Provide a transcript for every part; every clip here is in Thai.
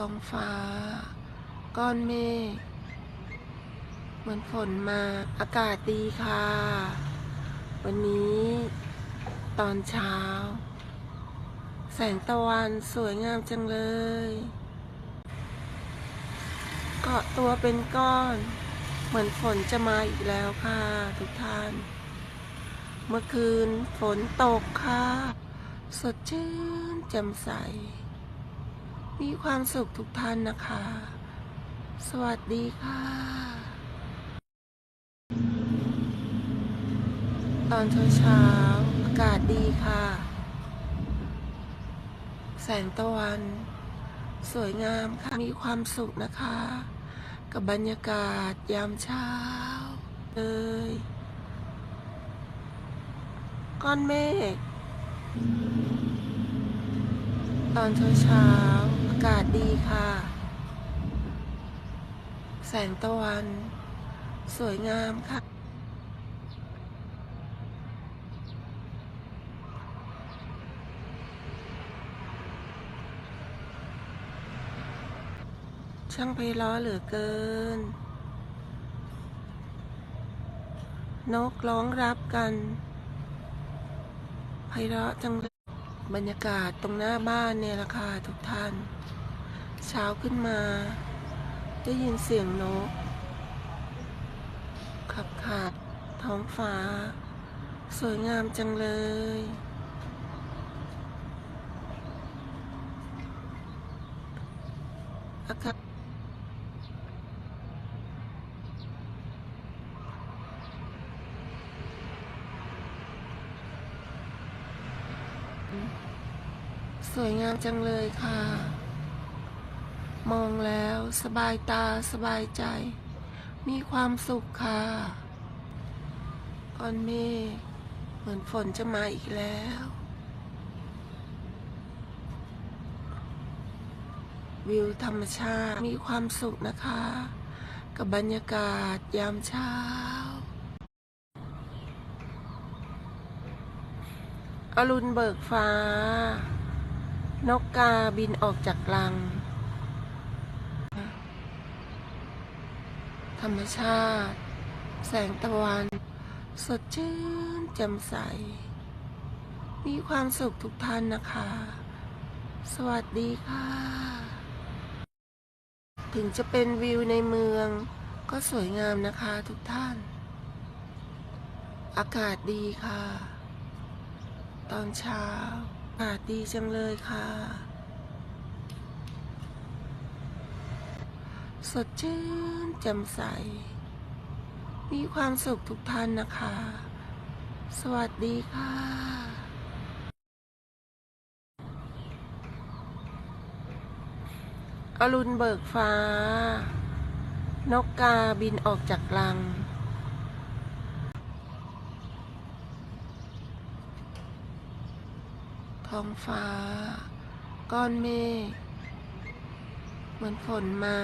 ท้องฟ้า ก้อนเมฆเหมือนฝนมาอากาศดีค่ะ วันนี้ตอนเช้า แสงตะวันสวยงามจังเลย เกาะตัวเป็นก้อน เหมือนฝนจะมาอีกแล้วค่ะ ทุกท่าน เมื่อคืนฝนตกค่ะ สดชื่นแจ่มใส มีความสุขทุกท่านนะคะ สวัสดีค่ะ ตอนเช้าเช้าๆอากาศดีค่ะ แสงตะวัน สวยงามค่ะ มีความสุขนะคะ กับบรรยากาศยามเช้าเลยก้อนเมฆตอนเช้าเช้าากาศดีค่ะ แสงตะวัน สวยงามค่ะ ช่างไพเราะเหลือเกิน นกร้องรับกันไพเราะจังเลยบรรยากาศตรงหน้าบ้านเนี่ยละค่ะทุกท่าน เช้าขึ้นมา ได้ยินเสียงนก ขับขาด ท้องฟ้า สวยงามจังเลย อากาศสวยงามจังเลยค่ะ มองแล้ว สบายตาสบายใจ มีความสุขค่ะก้อนเมฆเหมือนฝนจะมาอีกแล้ววิวธรรมชาติมีความสุขนะคะ กับบรรยากาศยามเช้า อรุณเบิกฟ้า นกกาบินออกจากรัง ธ รรมชาติ แสงตะวัน สดชื่นแจ่มใส มีความสุขทุกท่านนะคะ สวัสดีค่ะ ถึงจะเป็นวิวในเมือง ก็สวยงามนะคะทุกท่าน อากาศดีค่ะ ตอนเช้าอากาศดีจังเลยค่ะ สดชื่นแจ่มใส มีความสุขทุกท่านนะคะ สวัสดีค่ะอรุณเบิกฟ้า นกกาบินออกจากรัง ท้องฟ้า ก้อนเมฆ เหมือนฝนมา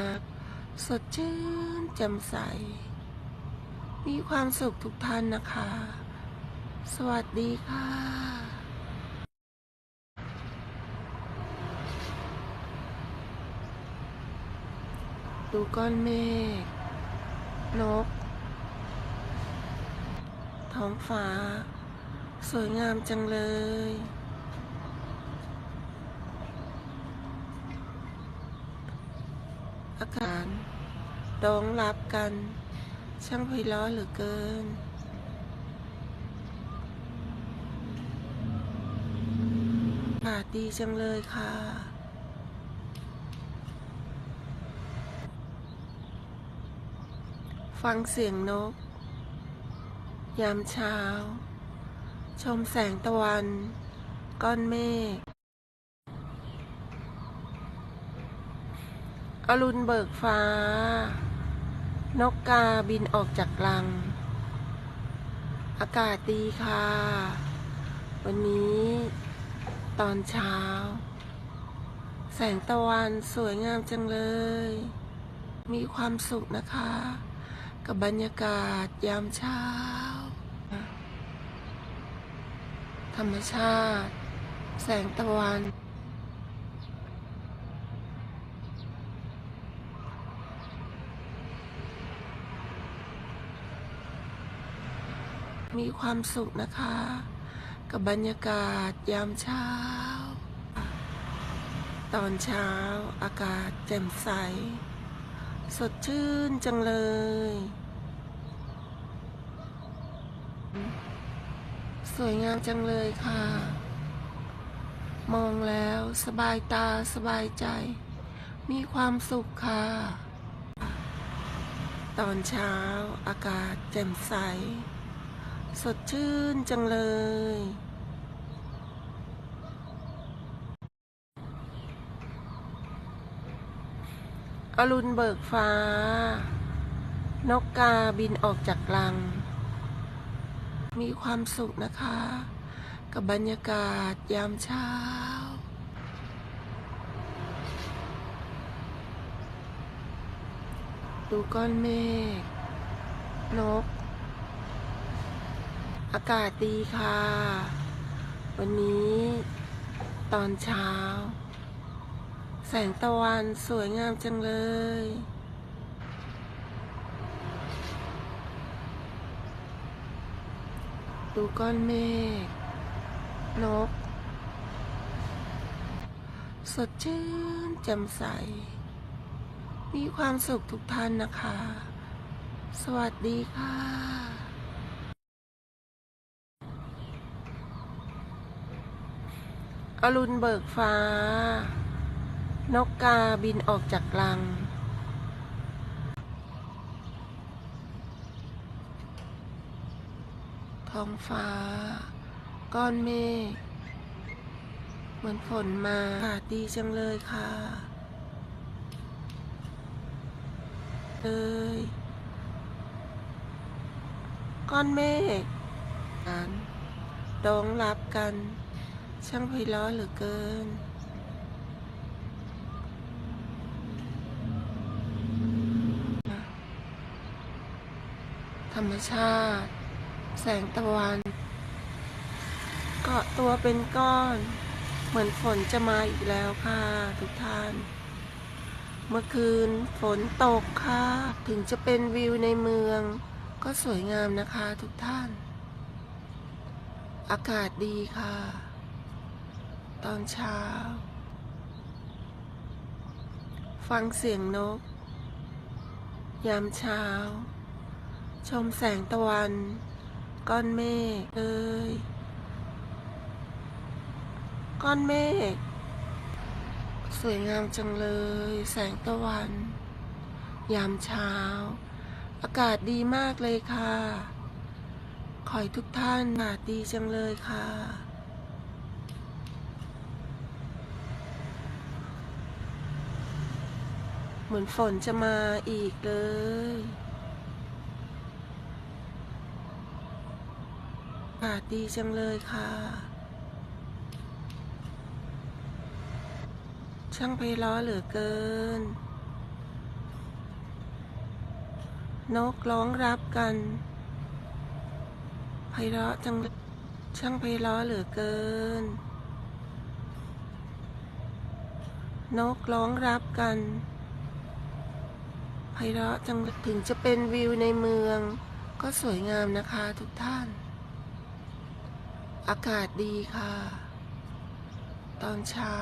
สดชื่นแจ่มใส มีความสุขทุกท่านนะคะ สวัสดีค่ะดูก้อนเมฆ นก ท้องฟ้า สวยงามจังเลย อากาศ ร้องรับกัน ช่างไพเราะเหลือเกิน อากาศดีจังเลยค่ะฟังเสียงนก ยามเช้า ชมแสงตะวัน ก้อนเมฆอรุณเบิกฟ้า นกกาบินออกจากรัง อากาศดีค่ะ วันนี้ตอนเช้า แสงตะวันสวยงามจังเลย มีความสุขนะคะ กับบรรยากาศยามเช้า ธรรมชาติ แสงตะวัน มีความสุขนะคะ กับบรรยากาศยามเช้า ตอนเช้าอากาศแจ่มใส สดชื่นจังเลย สวยงามจังเลยค่ะ มองแล้วสบายตาสบายใจ มีความสุขค่ะ ตอนเช้าอากาศแจ่มใส สดชื่นจังเลย อรุณเบิกฟ้า นกกาบินออกจากรัง มีความสุขนะคะ กับบรรยากาศยามเช้าดูก้อนเมฆนก อากาศดีค่ะ วันนี้ตอนเช้า แสงตะวันสวยงามจังเลย ดูก้อนเมฆนก สดชื่นแจ่มใส มีความสุขทุกท่านนะคะ สวัสดีค่ะ อรุณเบิกฟ้า นกกาบินออกจากรัง ท้องฟ้า ก้อนเมฆ เหมือนฝนมาอากาศดีจังเลยค่ะเลยก้อนเมฆกันดองรับกัน ช่างไพเราะเหลือเกิน ธรรมชาติ แสงตะวัน เกาะตัวเป็นก้อน เหมือนฝนจะมาอีกแล้วค่ะทุกท่าน เมื่อคืนฝนตกค่ะ ถึงจะเป็นวิวในเมือง ก็สวยงามนะคะทุกท่าน อากาศดีค่ะ ตอนเช้า ฟังเสียงนก ยามเช้า ชมแสงตะวัน ก้อนเมฆเอ้ยก้อนเมฆสวยงามจังเลย แสงตะวัน ยามเช้า อากาศดีมากเลยค่ะ ขอให้ทุกท่านอากาศดีจังเลยค่ะ เหมือนฝนจะมาอีกเลย อากาศดีจังเลยค่ะ ช่างไพเราะเหลือเกิน นกร้องรับกันไพเราะจังช่างไพเราะเหลือเกิน นกร้องรับกัน พเราะจังถึงจะเป็นวิวในเมือง ก็สวยงามนะคะทุกท่าน อากาศดีค่ะ ตอนเช้า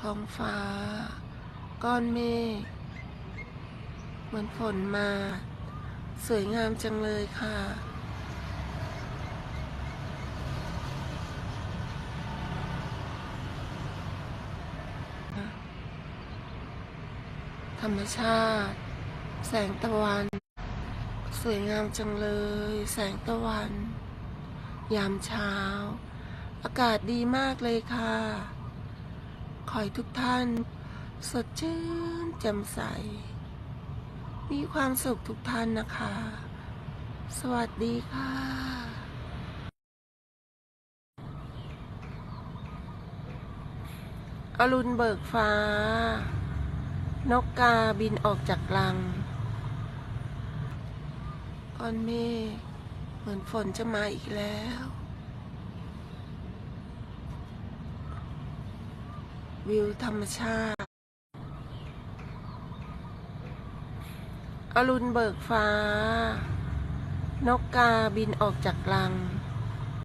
ท้องฟ้า ก้อนเมฆเหมือนฝนมา สวยงามจังเลยค่ะ รมชาติ แสงตะวัน สวยงามจังเลย แสงตะวัน ยามเช้า อากาศดีมากเลยค่ะ ขอให้ทุกท่าน สดชื่นแจ่มใส มีความสุขทุกท่านนะคะ สวัสดีค่ะอรุณเบิกฟ้า นกกาบินออกจากรังก้อนเมฆเหมือนฝนจะมาอีกแล้ว วิวธรรมชาติ อรุณเบิกฟ้า นกกาบินออกจากรัง